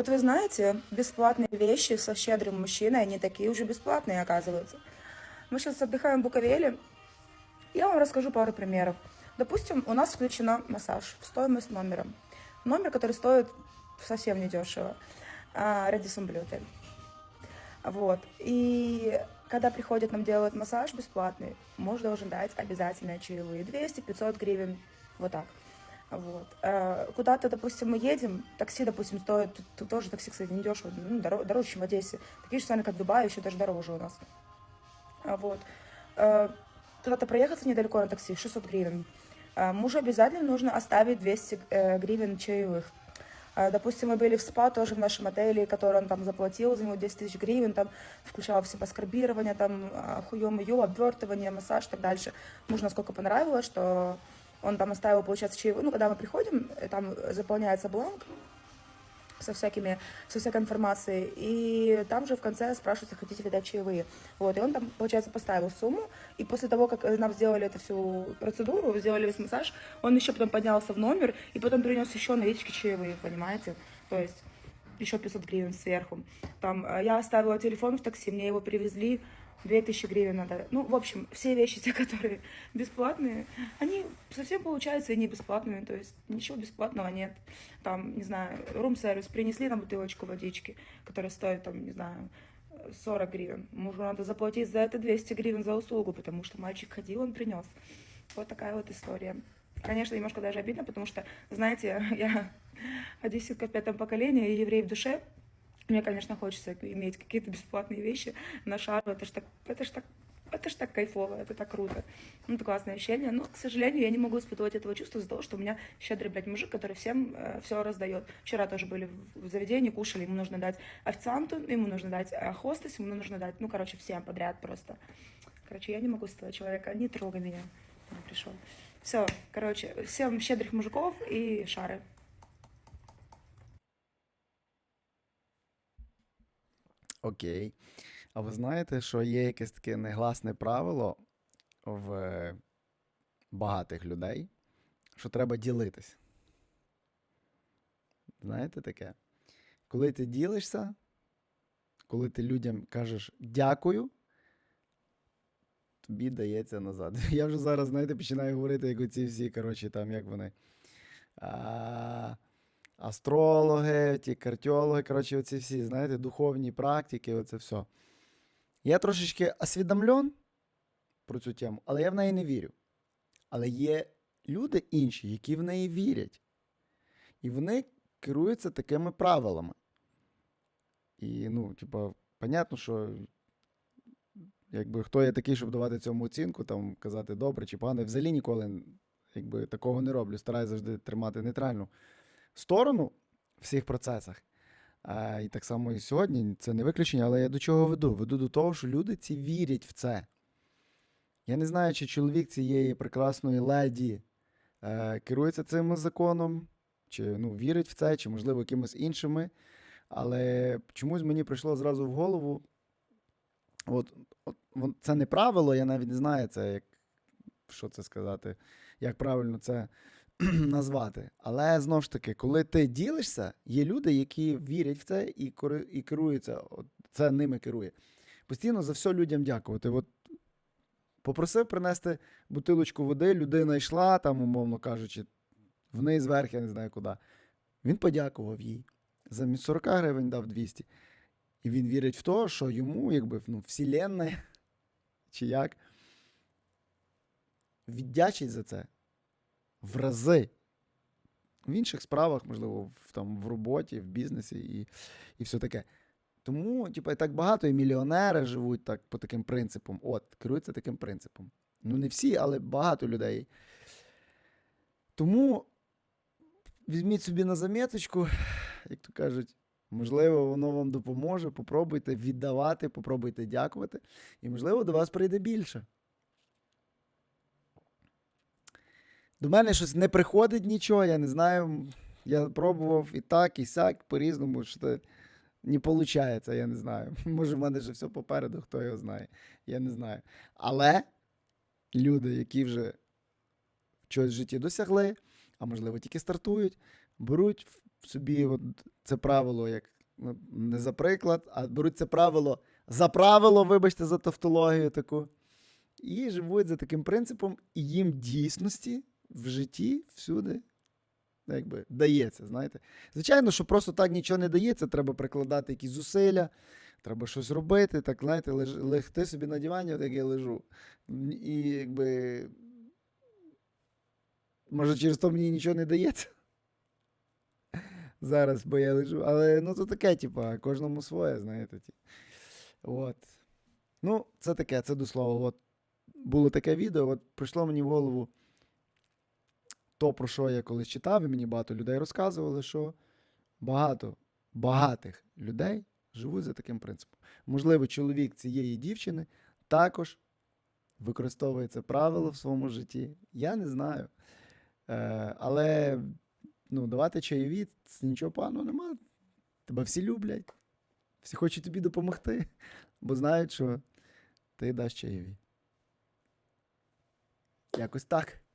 Вот вы знаете, бесплатные вещи со щедрым мужчиной, они такие уже бесплатные, оказываются. Мы сейчас отдыхаем в Буковеле. Я вам расскажу пару примеров. Допустим, у нас включена массаж в стоимость номера. Номер, который стоит совсем недешево. А, Редисон Блютель. Вот. И когда приходят нам делают массаж бесплатный, муж должен дать обязательно чаевые. 200-500 гривен. Вот так. Вот. Э, Куда-то, допустим, мы едем, такси, допустим, стоит, тоже такси, кстати, недешево, ну, доро- дороже, чем в Одессе. Такие же цены, как в Дубае, еще даже дороже у нас. А Вот. Э, Куда-то проехаться недалеко на такси, 600 гривен. Э, Мужу обязательно нужно оставить 200 э, гривен чаевых. Допустим, мы были в СПА тоже в нашем отеле, который он там заплатил, за него 10 тысяч гривен, там включало в себя скарбирование, там хуем ее, обвертывание, массаж и так дальше. Мужу насколько понравилось, что он там оставил, получается, чаевые. Ну, когда мы приходим, э, там заполняется бланк со всякими, со всякой информацией, и там же в конце спрашивается, хотите ли дать чаевые. Вот, и он там, получается, поставил сумму, и после того, как э, нам сделали эту всю процедуру, сделали весь массаж, он еще потом поднялся в номер, и потом принес еще на налички чаевые, понимаете? То есть еще 500 гривен сверху. Там э, я оставила телефон в такси, мне его привезли, 2000 гривен надо. Ну, в общем, все вещи, те, которые бесплатные, они совсем получаются и не бесплатными, то есть ничего бесплатного нет. Там, не знаю, рум-сервис, принесли нам бутылочку водички, которая стоит, там, не знаю, 40 гривен. Мужу надо заплатить за это 200 гривен за услугу, потому что мальчик ходил, он принес. Вот такая вот история. Конечно, немножко даже обидно, потому что, знаете, я одесситка в пятом поколении, и еврей в душе. Мне, конечно, хочется иметь какие-то бесплатные вещи на шару. Это ж так, это ж так, это ж так кайфово, это так круто. Ну, это классное ощущение. Но, к сожалению, я не могу испытывать этого чувства из-за того, что у меня щедрый, блядь, мужик, который всем все раздает. Вчера тоже были в заведении, кушали, ему нужно дать официанту, ему нужно дать э, хостес, ему нужно дать, ну, короче, всем подряд просто. Короче, я не могу с этого человека, не трогай меня. Он пришел. Все, короче, всем щедрых мужиков и шары. Окей. А ви знаєте, що є якесь таке негласне правило в багатих людей, що треба ділитись? Знаєте таке? Коли ти ділишся, коли ти людям кажеш дякую, тобі дається назад. Я вже зараз, знаєте, починаю говорити, як оці всі, коротше, там, як вони. А, астрологи, ті картіологи, коротше, оці всі, знаєте, духовні практики, оце все. Я трошечки освідомлен про цю тему, але я в неї не вірю. Але є люди інші, які в неї вірять. І вони керуються такими правилами. І, ну, типа, понятно, що якби хто я такий, щоб давати цьому оцінку, там казати добре чи погано, взагалі ніколи якби, такого не роблю. Стараюсь завжди тримати нейтральну сторону в всіх процесах. А, і так само і сьогодні це не виключення, але я до чого веду? Веду до того, що люди ці вірять в це. Я не знаю, чи чоловік цієї прекрасної леді е, керується цим законом, чи ну, вірить в це, чи, можливо, якимось іншими. Але чомусь мені прийшло зразу в голову. От, от, це не правило, я навіть не знаю, це як, що це сказати, як правильно це назвати. Але знову ж таки, коли ти ділишся, є люди, які вірять в це і, і керуються, це ними керує. Постійно за все людям дякувати. От попросив принести бутилочку води, людина йшла, там, умовно кажучи, вниз, вверх, я не знаю куди. Він подякував їй. Замість 40 гривень дав 200. І він вірить в те, що йому, якби, ну, вселенна, чи як, віддячить за це в рази. В інших справах, можливо, в, там, в роботі, в бізнесі і, і все таке. Тому, типу, так багато і мільйонери живуть так, по таким принципам. От, керуються таким принципом. Ну, не всі, але багато людей. Тому візьміть собі на заміточку, як то кажуть, можливо, воно вам допоможе. Попробуйте віддавати, попробуйте дякувати, і, можливо, до вас прийде більше. До мене щось не приходить нічого, я не знаю. Я пробував і так, і сяк, по-різному. Що це не виходить, я не знаю. Може, в мене вже все попереду, хто його знає. Я не знаю. Але люди, які вже щось в житті досягли, а можливо тільки стартують, беруть в собі от це правило як ну, не за приклад, а беруть це правило за правило, вибачте, за тавтологію таку. І живуть за таким принципом, і їм дійсності в житті всюди ну, якби, дається. знаєте. Звичайно, що просто так нічого не дається, треба прикладати якісь зусилля, треба щось робити, так, знаєте, леж, легти собі на дивані, як я лежу. І якби. Може, через то мені нічого не дається. Зараз, бо я лежу. Але ну то таке, типа, кожному своє, знаєте. От. Ну, це таке, це до слова. От було таке відео, от прийшло мені в голову то, про що я колись читав, і мені багато людей розказували, що багато багатих людей живуть за таким принципом. Можливо, чоловік цієї дівчини також використовує це правило в своєму житті. Я не знаю. Е, але ну, давати чайові, нічого поганого немає. Тебе всі люблять, всі хочуть тобі допомогти, бо знають, що ти даш чайові. Якось так.